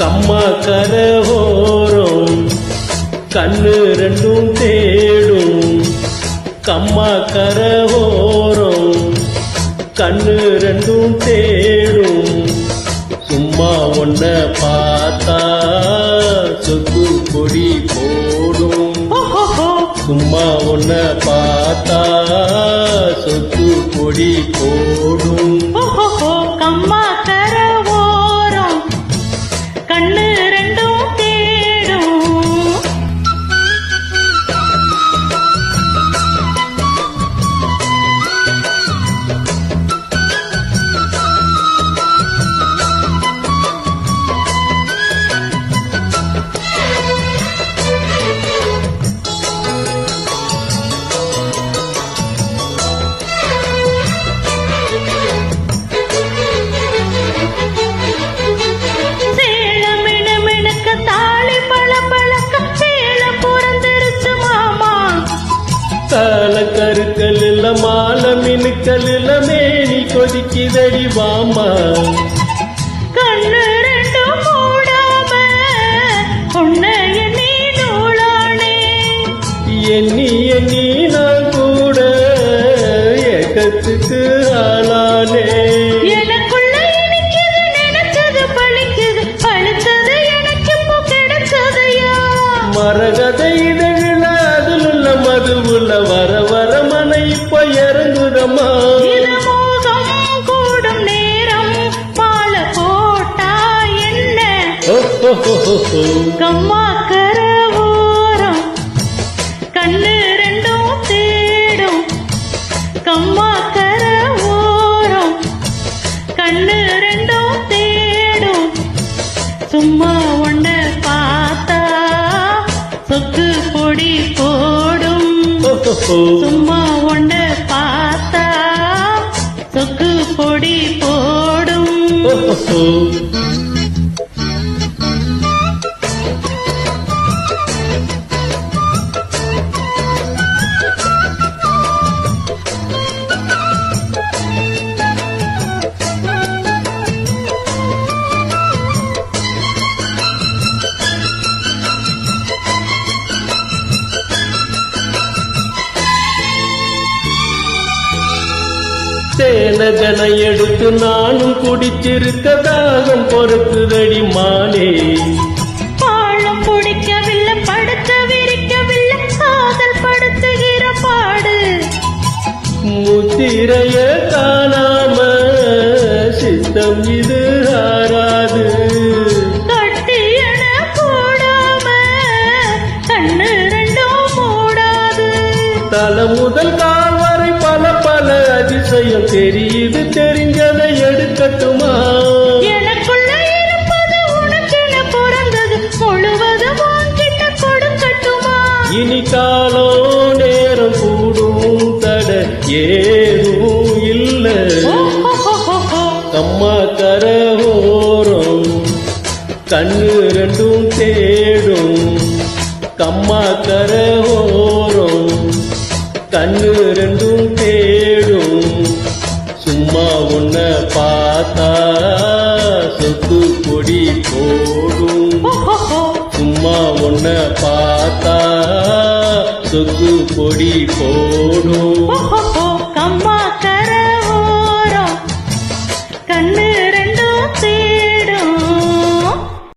கம்மா கரவோரம் கண்ணு ரெண்டும் தேடும். கம்மா கரவோரம் கண்ணு ரெண்டும் தேடும். சும்மா ஒன்ன பார்த்தா சொத்து கொடி போடும். சும்மா ஒன்ன பார்த்தா சொத்து கொடி போடும். கொதிக்குதடி வாமா கண்ணு ரெண்டும் மூடாம உன்னைய நீ நூலானே. எண்ணி எண்ணி நான் கூட ஏக்கத்துக்கு ஆளானே. மரகதை இதழில் அதில் உள்ள மதுவுள்ள வர வர மன இப்ப இறங்குதம்மா. கம்மா கர ஓரம் கண்ணு ரெண்டும் தேடும். கம்மா கர ஓரம் கண்ணு ரெண்டும் தேடும். சும்மா ஒண்ண பார்த்தா சொக்கு பொடி போடும். சும்மா ஒண்ண பார்த்தா சொக்கு பொடி போடும். Oh, oh, oh. தேனதனை எடுத்து நானும் குடிச்சிருக்க தாகம் பொறுக்குதடி மானே. பாழம் பிடிக்கவில்லை படுக்க விரிக்கவில்லை காதல் படுத்துகிற பாடு. முத்திரைய காணாம சித்தம் இது மூடாது. தலை முதல் பல அதிசயம் தெரியுது தெரிஞ்சதை எடுக்கட்டுமா? எனக்குள்ள இருப்பது உனக்கென பிறந்தது முழுவதும் உன்கிட்ட கொடுக்கட்டுமா? இனி காலம் நேரம் கூடும் தட ஏதும் இல்ல. அம்மா கரவோரம் கண்ணு ரெண்டும் தேடும். கம்மா கரவோரம் கண்ணு ரெண்டும் பார்த்தா சொத்து கொடி போடும். சும்மா ஒன்ன பார்த்தா சொத்து கொடி போடும்.